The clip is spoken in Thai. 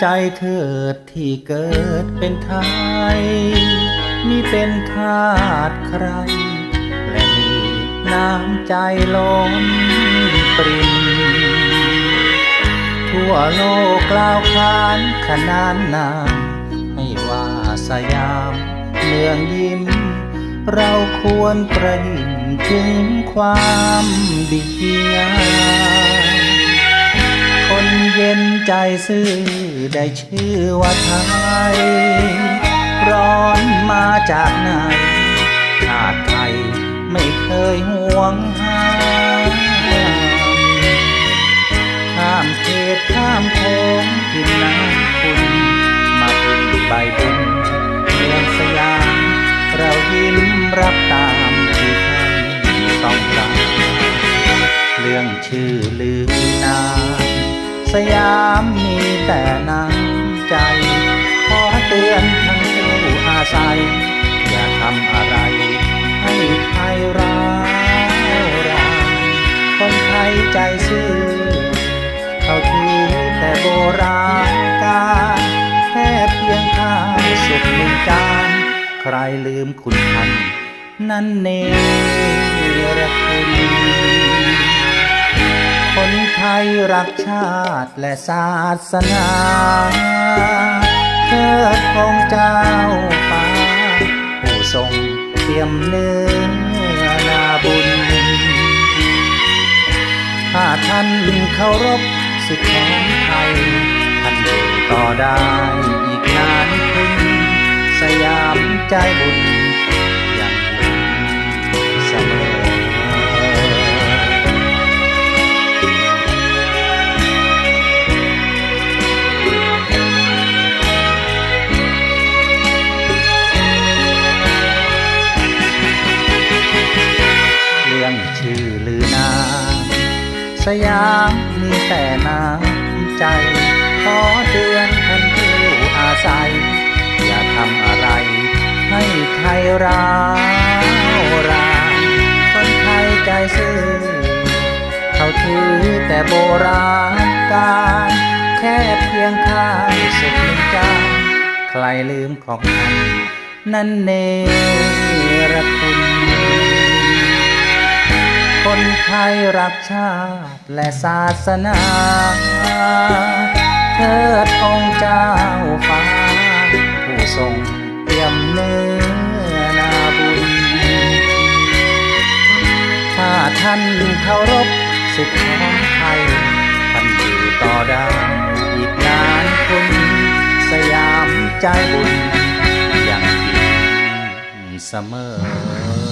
ใจเถิดที่เกิดเป็นไทยมิเป็นทาสใคร และมีน้ำใจล้นปรินทั่วโลกกล่าวขานขนานนามให้ว่าสยามเมืองยิ้ม เราควรประหิมถึงความดีงามคนเย็นใจซื่อ ได้ชื่อว่าไทย ร้อนมาจากไหนชาติไทยไม่เคยห่วงห้ามข้ามเขตข้ามโค้งกินน้ำคุณ มาพึ่งใบบุญเมืองสยาม เรายิ้มรับตามที่ท่านต้องการเรื่องชื่อลือ สยามมีแต่น้ำใจ ขอเตือนทั้งผู้อาศัย อย่าทำอะไร ให้ใครร้าวรานคนไทยใจซื่อ เขาถือแต่โบราณการแค่เพียงข้าวสุกหนึ่งจาน ใครลืมคุณท่านนั่นเนร รักชาติและศาสนาเทิดของเจ้าฟ้าผู้ทรงเตรียมเนื้อนาบุญ ถ้าท่านเคารพสิทธิของไทย ท่านอยู่ต่อได้อีกนานคุณ สยามใจบุญ สยามมีแต่น้ำใจ ขอเตือนท่านผู้อาศัย อย่าทำอะไร ให้ใครร้าวรานคนไทยใจซื่อเขาถือแต่โบราณการแค่เพียงข้าสุกหนึ่งจานใครลืมของท่านนั่นเนรค คนไทยรักชาติและศาสนาเทิดองค์เจ้าฟ้า ผู้ทรงเตรียมเนื้อนาบุญ ถ้าท่านเคารพสิทธิของไทย ท่านอยู่ต่อได้อีกนานคุณสยามใจบุญ ยังยิ้มเสมอ